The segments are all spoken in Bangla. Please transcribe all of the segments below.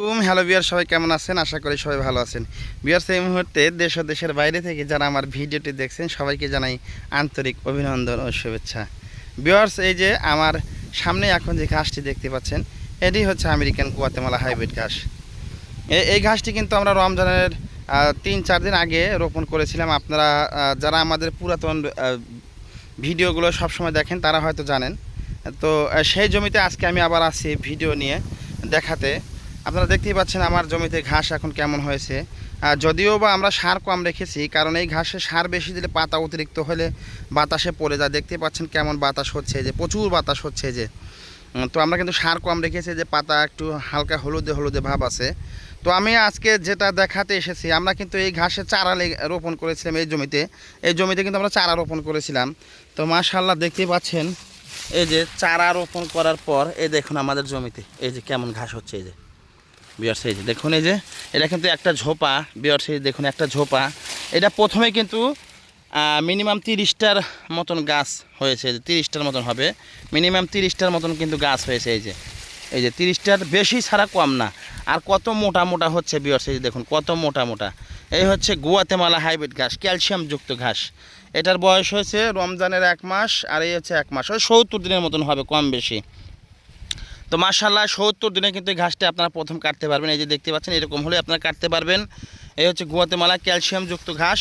কুম হ্যালো বিয়ার সবাই কেমন আছেন? আশা করি সবাই ভালো আছেন। বিয়ার্স এই মুহূর্তে দেশ দেশের বাইরে থেকে যারা আমার ভিডিওটি দেখছেন, সবাইকে জানাই আন্তরিক অভিনন্দন ও শুভেচ্ছা। বিয়ার্স এই যে আমার সামনে এখন যে ঘাসটি দেখতে পাচ্ছেন, এটি হচ্ছে আমেরিকান কুয়াতেমালা হাইব্রিড ঘাস। এই ঘাসটি কিন্তু আমরা রমজানের তিন চার দিন আগে রোপণ করেছিলাম। আপনারা যারা আমাদের পুরাতন ভিডিওগুলো সবসময় দেখেন, তারা হয়তো জানেন। তো সেই জমিতে আজকে আমি আবার আসছি ভিডিও নিয়ে দেখাতে। আপনারা দেখতেই পাচ্ছেন আমার জমিতে ঘাস এখন কেমন হয়েছে। যদিও বা আমরা সার কম রেখেছি, কারণ এই ঘাসে সার বেশি দিলে পাতা অতিরিক্ত হলে বাতাসে পড়ে যায়। দেখতে পাচ্ছেন কেমন বাতাস হচ্ছে যে, প্রচুর বাতাস হচ্ছে যে। তো আমরা কিন্তু সার কম রেখেছি যে, পাতা একটু হালকা হলুদে হলুদে ভাব আছে। তো আমি আজকে যেটা দেখাতে এসেছি, আমরা কিন্তু এই ঘাসে চারা রোপণ করেছিলাম এই জমিতে। এই জমিতে কিন্তু আমরা চারা রোপণ করেছিলাম। তো মাশাল্লাহ দেখতেই পাচ্ছেন, এই যে চারা রোপণ করার পর, এই দেখুন আমাদের জমিতে, এই যে কেমন ঘাস হচ্ছে এই যে। বিয়ার যে দেখুন এই যে, এটা কিন্তু একটা ঝোপা, বিয়ার এই দেখুন একটা ঝোপা। এটা প্রথমে কিন্তু মিনিমাম তিরিশটার মতন গাছ হয়েছে। যে তিরিশটার মতন হবে। মিনিমাম তিরিশটার মতন কিন্তু গাছ হয়েছে এই যে। এই যে তিরিশটার বেশি ছাড়া কম না। আর কত মোটা মোটা হচ্ছে বিয়ার্স এই যে দেখুন, কত মোটা মোটা। এই হচ্ছে গুয়াতেমালা হাইব্রিড ঘাস ক্যালসিয়ামযুক্ত ঘাস। এটার বয়স হয়েছে রমজানের এক মাস, আর এই হচ্ছে এক মাস। ওই সত্তর দিনের মতন হবে কম বেশি। তো মার্শাল্লাহ সত্তর দিনে কিন্তু এই ঘাসটা আপনারা প্রথম কাটতে পারবেন। এই যে দেখতে পাচ্ছেন, এরকম হলে আপনারা কাটতে পারবেন। এই হচ্ছে গুয়াতেমালা ক্যালসিয়ামযুক্ত ঘাস।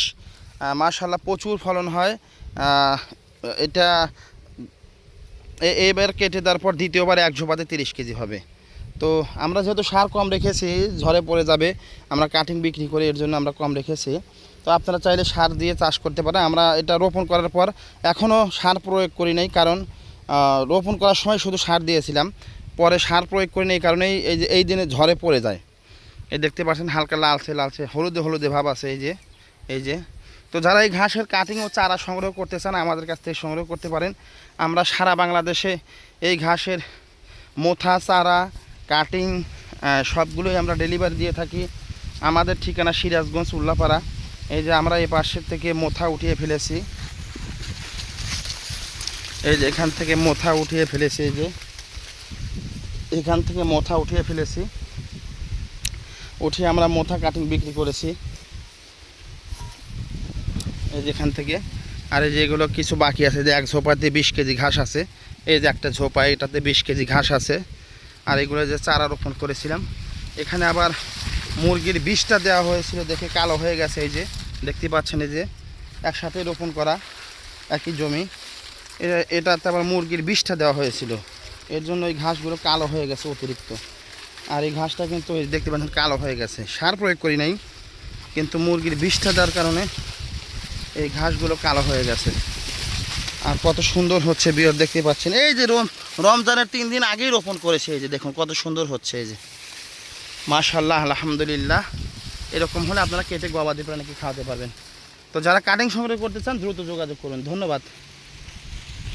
মার্শাল্লাহ প্রচুর ফলন হয়। এটা এবার কেটে দেওয়ার পর দ্বিতীয়বার এক ঝোপাতে তিরিশ কেজি হবে। তো আমরা যেহেতু সার কম রেখেছি, ঝড়ে পড়ে যাবে, আমরা কাটিং বিক্রি করে, এর জন্য আমরা কম রেখেছি। তো আপনারা চাইলে সার দিয়ে চাষ করতে পারেন। আমরা এটা রোপণ করার পর এখনও সার প্রয়োগ করি নাই, কারণ রোপণ করার সময় শুধু সার দিয়েছিলাম। পরে সার প্রয়োগ করি নাই এই কারণেই এই যে এই দিনে ঝড়ে পড়ে যায়। এই দেখতে পাচ্ছেন হালকা লালচে লালচে, হলুদে হলুদে ভাব আছে এই যে এই যে। তো যারা এই ঘাসের কাটিং ও চারা সংগ্রহ করতে চান, আমাদের কাছ থেকে সংগ্রহ করতে পারেন। আমরা সারা বাংলাদেশে এই ঘাসের মোথা, চারা কাটিং সবগুলোই আমরা ডেলিভারি দিয়ে থাকি। আমাদের ঠিকানা সিরাজগঞ্জ, উল্লাপাড়া। এই যে আমরা এই পাশের থেকে মোথা উঠিয়ে ফেলেছি। এই যে এখান থেকে মোথা উঠিয়ে ফেলেছি এই যে। এখান থেকে মোথা উঠিয়ে ফেলেছি। উঠিয়ে আমরা মোথা কাটিং বিক্রি করেছি। এই যেখান থেকে। আর এই যে এগুলো কিছু বাকি আছে যে এক ঝোপাতে বিশ কেজি ঘাস আছে। এই যে একটা ঝোপা, এটাতে বিশ কেজি ঘাস আছে। আর এগুলো যে চারা রোপণ করেছিলাম। এখানে আবার মুরগির বিষটা দেওয়া হয়েছিল, দেখে কালো হয়ে গেছে এই যে। দেখতে পাচ্ছেন এই যে, একসাথে রোপণ করা একই জমি। এটাতে আবার মুরগির বিষটা দেওয়া হয়েছিল। এর জন্য এই ঘাসগুলো কালো হয়ে গেছে অতিরিক্ত। আর এই ঘাসটা কিন্তু দেখতে পাচ্ছেন কালো হয়ে গেছে। সার প্রয়োগ করি নাই, কিন্তু মুরগির বিষটা দেওয়ার কারণে এই ঘাসগুলো কালো হয়ে গেছে। আর কত সুন্দর হচ্ছে বিয়র, দেখতে পাচ্ছেন? এই যে রম, রমজানের তিন দিন আগেই রোপণ করেছে এই যে, দেখুন কত সুন্দর হচ্ছে এই যে। মাশাল্লাহ আলহামদুলিল্লাহ। এরকম হলে আপনারা কেটে গবাদি প্রাণীকে খাওয়াতে পারবেন। তো যারা কাটিং সংগ্রহ করতে চান, দ্রুত যোগাযোগ করুন। ধন্যবাদ।